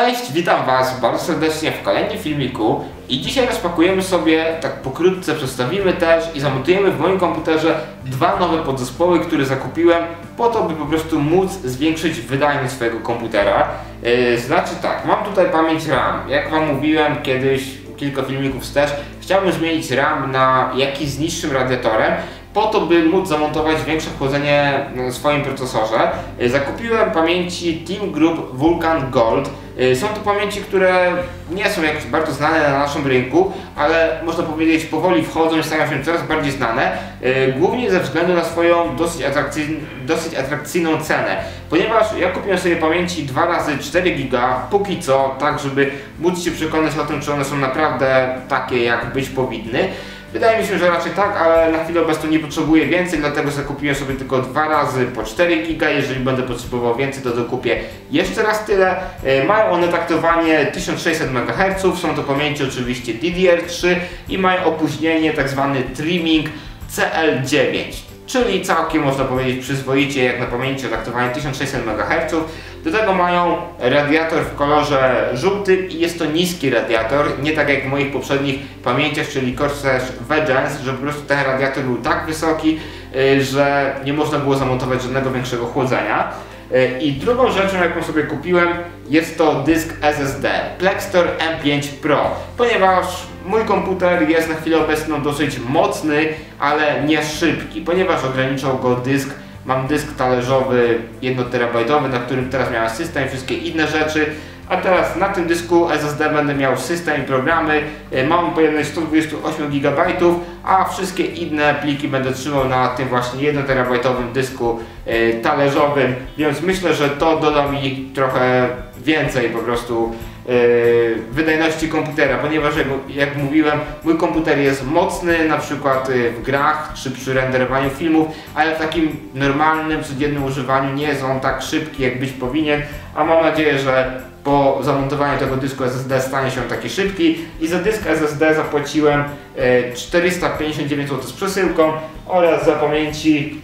Cześć, witam Was bardzo serdecznie w kolejnym filmiku i dzisiaj rozpakujemy sobie, tak pokrótce przedstawimy też i zamontujemy w moim komputerze dwa nowe podzespoły, które zakupiłem po to, by po prostu móc zwiększyć wydajność swojego komputera. Yy, znaczy tak, mam tutaj pamięć RAM. Jak Wam mówiłem kiedyś, kilka filmików wstecz, chciałbym zmienić RAM na jakiś z niższym radiatorem po to, by móc zamontować większe chłodzenie w swoim procesorze. Yy, zakupiłem pamięci Team Group Vulkan Gold. Yy, Są to pamięci, które nie są jakieś bardzo znane na naszym rynku, ale można powiedzieć powoli wchodzą i stają się coraz bardziej znane, yy, głównie ze względu na swoją dosyć, dosyć atrakcyjną cenę. Ponieważ ja kupiłem sobie pamięci 2 razy 4 giga póki co, tak żeby móc się przekonać o tym, czy one są naprawdę takie, jak być powinny. Wydaje mi się, że raczej tak, ale na chwilę obecną nie potrzebuję więcej, dlatego zakupiłem sobie tylko dwa razy po 4 giga. Jeżeli będę potrzebował więcej, to dokupię jeszcze raz tyle. E, Mają one taktowanie 1600 MHz, są to pamięci oczywiście DDR3 i mają opóźnienie tzw. trimming CL9 czyli całkiem można powiedzieć przyzwoicie jak na pamięci o taktowaniu 1600 MHz. Do tego mają radiator w kolorze żółtym i jest to niski radiator, nie tak jak w moich poprzednich pamięciach, czyli Corsair Vengeance, że po prostu ten radiator był tak wysoki, y, że nie można było zamontować żadnego większego chłodzenia. Y, I drugą rzeczą, jaką sobie kupiłem, jest to dysk SSD Plextor M5 Pro, ponieważ mój komputer jest na chwilę obecną dosyć mocny, ale nie szybki, ponieważ ograniczał go dysk. Mam dysk talerzowy 1 terabajtowy, na którym teraz miałem system i wszystkie inne rzeczy. A teraz na tym dysku SSD będę miał system i programy. E, Mam pojemność 128 GB, a wszystkie inne pliki będę trzymał na tym właśnie 1 terabajtowym dysku e, talerzowym, więc myślę, że to doda mi trochę więcej po prostu wydajności komputera, ponieważ jak, jak mówiłem, mój komputer jest mocny na przykład e, w grach czy przy renderowaniu filmów, ale w takim normalnym, codziennym używaniu nie jest on tak szybki jak być powinien, a mam nadzieję, że po zamontowaniu tego dysku SSD stanie się taki szybki i za dysk SSD zapłaciłem e, 459 zł z przesyłką oraz za pamięci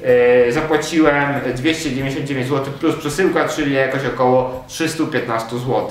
e, zapłaciłem 299 zł plus przesyłka, czyli jakoś około 315 zł.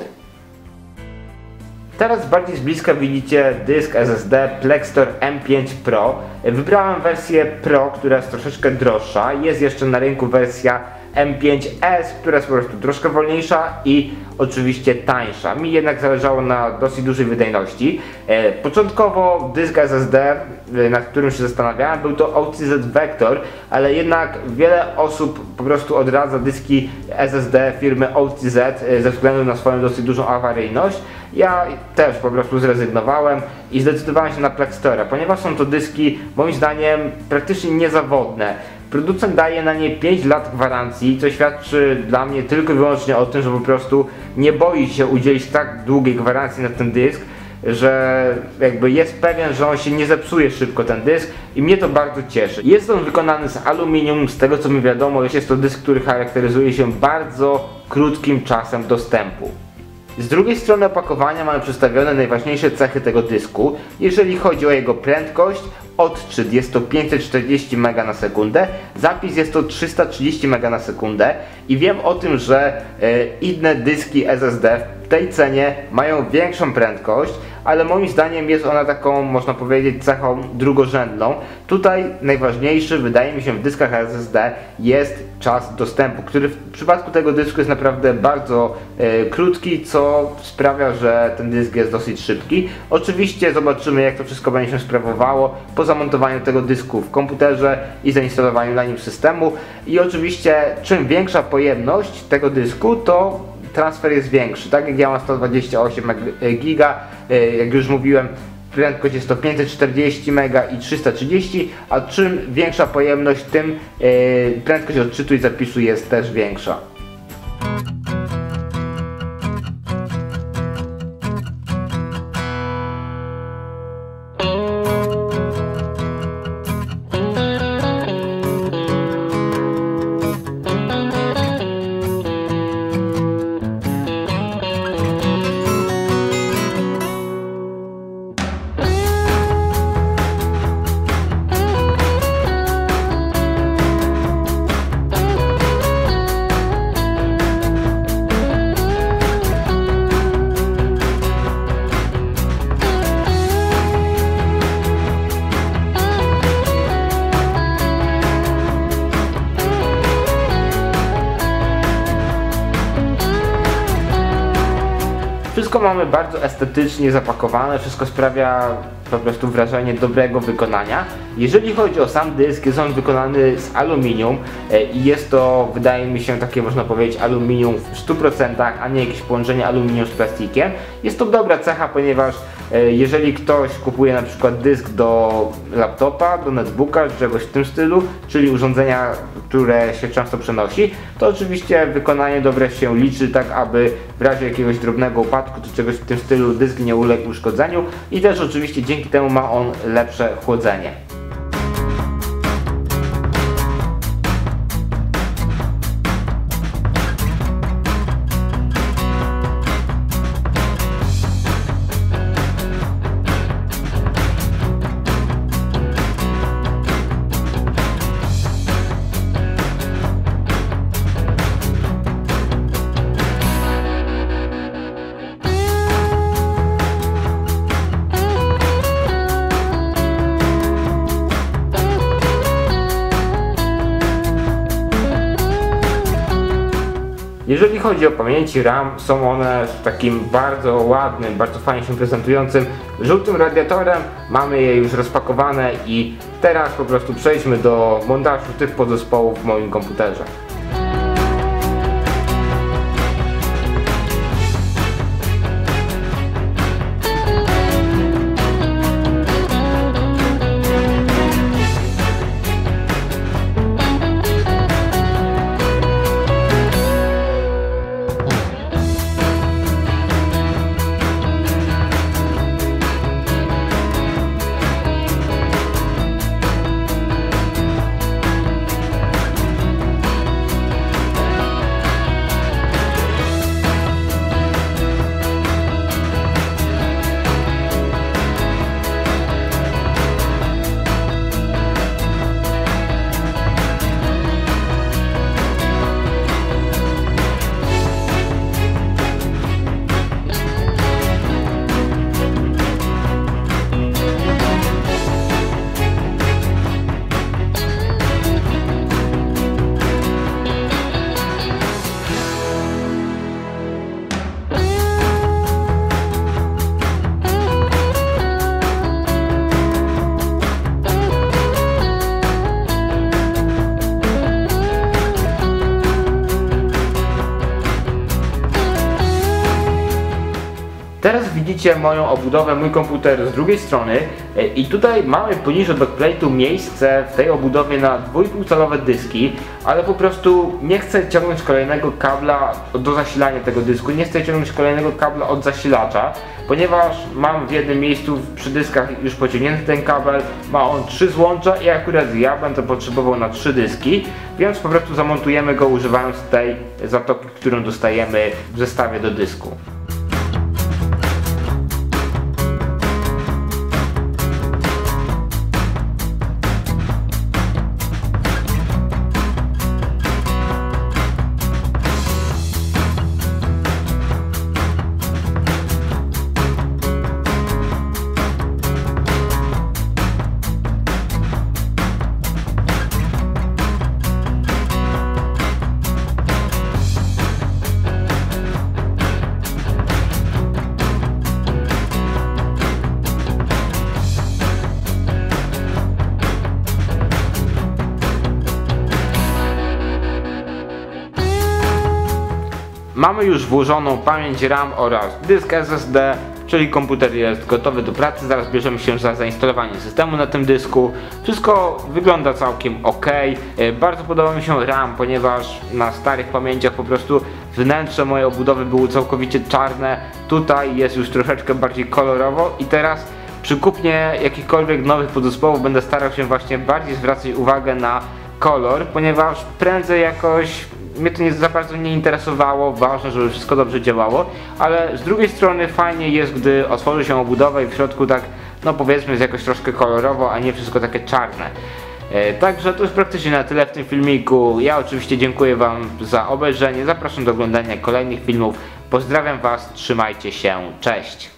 Teraz bardziej z bliska widzicie dysk SSD Plextor M5 Pro. Wybrałem wersję Pro, która jest troszeczkę droższa. Jest jeszcze na rynku wersja M5S, która jest po prostu troszkę wolniejsza i oczywiście tańsza. Mi jednak zależało na dosyć dużej wydajności. E, początkowo dysk SSD, e, nad którym się zastanawiałem, był to OCZ Vector, ale jednak wiele osób po prostu odradza dyski SSD firmy OCZ e, ze względu na swoją dosyć dużą awaryjność. Ja też po prostu zrezygnowałem i zdecydowałem się na Plextora, ponieważ są to dyski moim zdaniem praktycznie niezawodne. Producent daje na nie 5 lat gwarancji, co świadczy dla mnie tylko i wyłącznie o tym, że po prostu nie boi się udzielić tak długiej gwarancji na ten dysk, że jakby jest pewien, że on się nie zepsuje szybko ten dysk i mnie to bardzo cieszy. Jest on wykonany z aluminium, z tego co mi wiadomo, jest to dysk, który charakteryzuje się bardzo krótkim czasem dostępu. Z drugiej strony opakowania mamy przedstawione najważniejsze cechy tego dysku. Jeżeli chodzi o jego prędkość, odczyt jest to 540 MB na sekundę, zapis jest to 330 MB na sekundę i wiem o tym, że e, inne dyski SSD w tej cenie mają większą prędkość, ale moim zdaniem jest ona taką, można powiedzieć, cechą drugorzędną. Tutaj najważniejszy, wydaje mi się, w dyskach SSD jest czas dostępu, który w przypadku tego dysku jest naprawdę bardzo e, krótki, co sprawia, że ten dysk jest dosyć szybki. Oczywiście zobaczymy, jak to wszystko będzie się sprawowało po zamontowaniu tego dysku w komputerze i zainstalowaniu na nim systemu. I oczywiście, czym większa pojemność tego dysku, to transfer jest większy. Tak jak ja mam 128 giga, e, jak już mówiłem, prędkość jest to 540 MB i 330, a czym większa pojemność, tym e, prędkość odczytu i zapisu jest też większa. Mamy bardzo estetycznie zapakowane, wszystko sprawia po prostu wrażenie dobrego wykonania. Jeżeli chodzi o sam dysk, jest on wykonany z aluminium e, i jest to, wydaje mi się, takie można powiedzieć aluminium w 100%, a nie jakieś połączenie aluminium z plastikiem. Jest to dobra cecha, ponieważ jeżeli ktoś kupuje na przykład dysk do laptopa, do netbooka, czegoś w tym stylu, czyli urządzenia, które się często przenosi, to oczywiście wykonanie dobre się liczy tak, aby w razie jakiegoś drobnego upadku czy czegoś w tym stylu dysk nie uległ uszkodzeniu i też oczywiście dzięki temu ma on lepsze chłodzenie. Jeżeli chodzi o pamięci RAM, są one z takim bardzo ładnym, bardzo fajnie się prezentującym żółtym radiatorem. Mamy je już rozpakowane i teraz po prostu przejdźmy do montażu tych podzespołów w moim komputerze. Widzicie moją obudowę, mój komputer z drugiej strony. E, i tutaj mamy poniżej backplate'u miejsce w tej obudowie na 2,5 calowe dyski, ale po prostu nie chcę ciągnąć kolejnego kabla do zasilania tego dysku, nie chcę ciągnąć kolejnego kabla od zasilacza, ponieważ mam w jednym miejscu przy dyskach już pociągnięty ten kabel, ma on trzy złącza i akurat ja będę potrzebował na trzy dyski, więc po prostu zamontujemy go używając tej zatoki, którą dostajemy w zestawie do dysku. Mamy już włożoną pamięć RAM oraz dysk SSD, czyli komputer jest gotowy do pracy. Zaraz bierzemy się za zainstalowanie systemu na tym dysku. Wszystko wygląda całkiem ok. E, bardzo podoba mi się RAM, ponieważ na starych pamięciach po prostu wnętrze mojej obudowy było całkowicie czarne. Tutaj jest już troszeczkę bardziej kolorowo i teraz przy kupnie jakichkolwiek nowych podzespołów będę starał się właśnie bardziej zwracać uwagę na kolor, ponieważ prędzej jakoś mnie to nie za bardzo nie interesowało, ważne, żeby wszystko dobrze działało, ale z drugiej strony fajnie jest, gdy otworzy się obudowę i w środku tak, no powiedzmy jest jakoś troszkę kolorowo, a nie wszystko takie czarne. E, także to już praktycznie na tyle w tym filmiku. Ja oczywiście dziękuję Wam za obejrzenie, zapraszam do oglądania kolejnych filmów. Pozdrawiam Was, trzymajcie się, cześć!